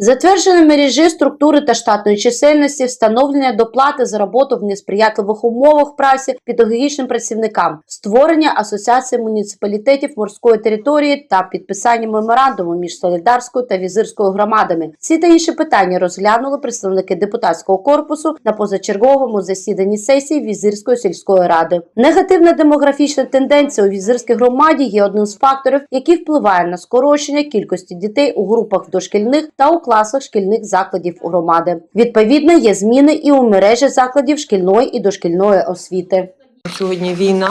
Затвердження мережі структури та штатної чисельності, встановлення доплати за роботу в несприятливих умовах праці педагогічним працівникам, створення асоціації муніципалітетів морської території та підписання меморандуму між Солідарською та Візирською громадами. Ці та інші питання розглянули представники депутатського корпусу на позачерговому засіданні сесії Візирської сільської ради. Негативна демографічна тенденція у візирській громаді є одним з факторів, який впливає на скорочення кількості дітей у групах дошкільних та у класах шкільних закладів громади. Відповідно, є зміни і у мережі закладів шкільної і дошкільної освіти. Сьогодні війна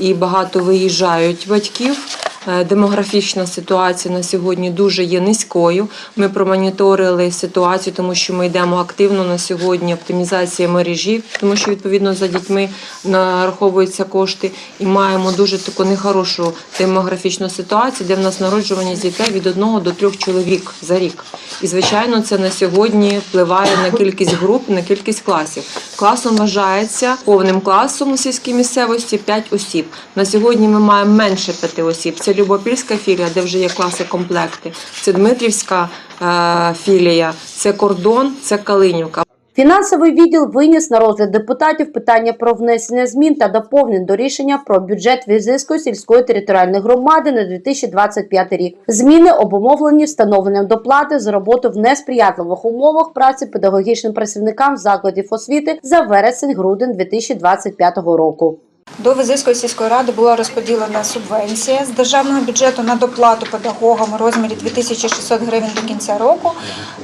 і багато виїжджають батьків. Е, Демографічна ситуація на сьогодні дуже є низькою. Ми промоніторили ситуацію, тому що ми йдемо активно на сьогодні. Оптимізація мережі, тому що відповідно за дітьми нараховуються кошти, і маємо дуже таку нехорошу демографічну ситуацію, де в нас народжуваність дітей від одного до трьох чоловік за рік. І звичайно, це на сьогодні впливає на кількість груп, на кількість класів. Класом вважається повним класом у сільській місцевості 5 осіб. На сьогодні ми маємо менше 5 осіб. Це Любопільська філія, де вже є класи комплекти. Це Дмитрівська е, філія, це кордон, це Калинівка. Фінансовий відділ виніс на розгляд депутатів питання про внесення змін та доповнень до рішення про бюджет Візирської сільської територіальної громади на 2025 рік. Зміни обумовлені встановленням доплати за роботу в несприятливих умовах праці педагогічним працівникам закладів освіти за вересень-грудень 2025 року. До Визирської сільської ради була розподілена субвенція з державного бюджету на доплату педагогам у розмірі 2600 гривень до кінця року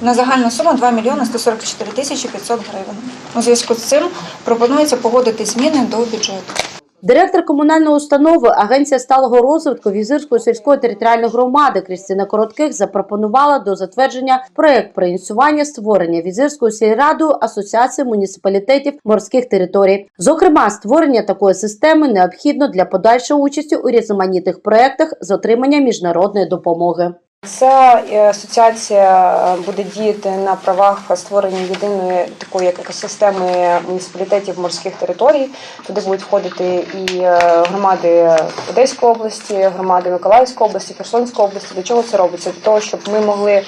на загальну суму 2 мільйони 144 тисячі 500 гривень. У зв'язку з цим пропонується погодити зміни до бюджету. Директор комунальної установи Агенція сталого розвитку Візирської сільської територіальної громади Крістіна Коротких запропонувала до затвердження проект про ініціювання створення Візирською сільрадою асоціації муніципалітетів морських територій. Зокрема, створення такої системи необхідно для подальшої участі у різноманітних проектах з отримання міжнародної допомоги. Ця е, асоціація е, буде діяти на правах створення єдиної такої як екосистеми муніципалітетів морських територій. Туди будуть входити і е, громади Одеської області, громади Миколаївської області, Херсонської області. Для чого це робиться? Для того, щоб ми могли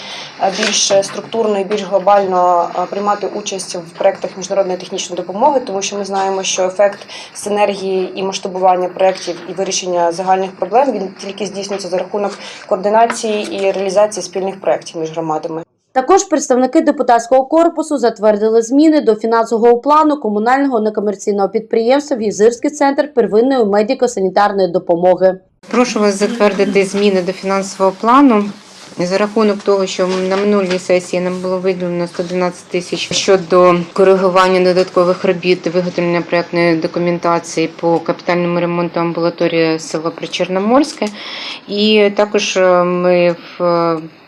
більш структурно і більш глобально приймати участь в проектах міжнародної технічної допомоги, тому що ми знаємо, що ефект синергії і масштабування проектів і вирішення загальних проблем він тільки здійснюється за рахунок координації і реалізації спільних проєктів між громадами. Також представники депутатського корпусу затвердили зміни до фінансового плану комунального некомерційного підприємства Візирський центр первинної медико-санітарної допомоги. Прошу вас затвердити зміни до фінансового плану. За рахунок того, що на минулій сесії нам було виділено 112 тисяч щодо коригування додаткових робіт, виготовлення проектної документації по капітальному ремонту амбулаторії села Причорноморське. І також е, ми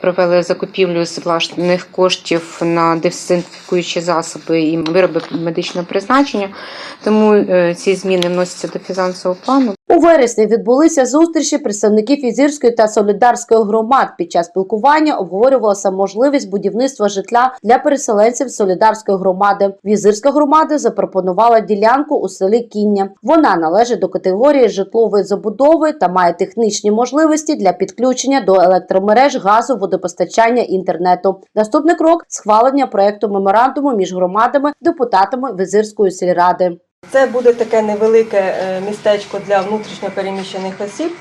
провели закупівлю з власних коштів на дезінфікуючі засоби і вироби медичного призначення. Тому е, ці зміни вносяться до фінансового плану. У вересні відбулися зустрічі представників Фізірської та Солідарської громад. Під час спілкування обговорювалася можливість будівництва житла для переселенців Солідарської громади. Візирська громада запропонувала ділянку у селі Кіння. Вона належить до категорії житлової забудови та має технічні можливості для підключення до електромереж, газу, водопостачання інтернету. Наступний крок схвалення проекту меморандуму між громадами, депутатами Візирської сільради. Це буде таке невелике е, містечко для внутрішньо переміщених осіб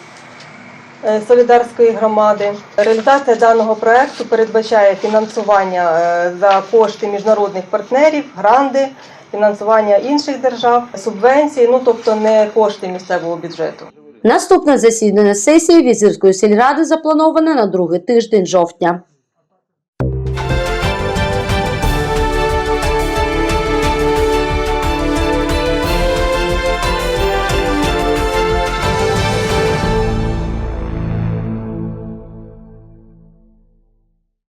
е, Солідарської громади. Реалізація даного проекту передбачає фінансування е, за кошти міжнародних партнерів, гранди, фінансування інших держав, субвенції, ну тобто не кошти місцевого бюджету. Наступне засідання сесії Візирської сільради заплановане на другий тиждень жовтня.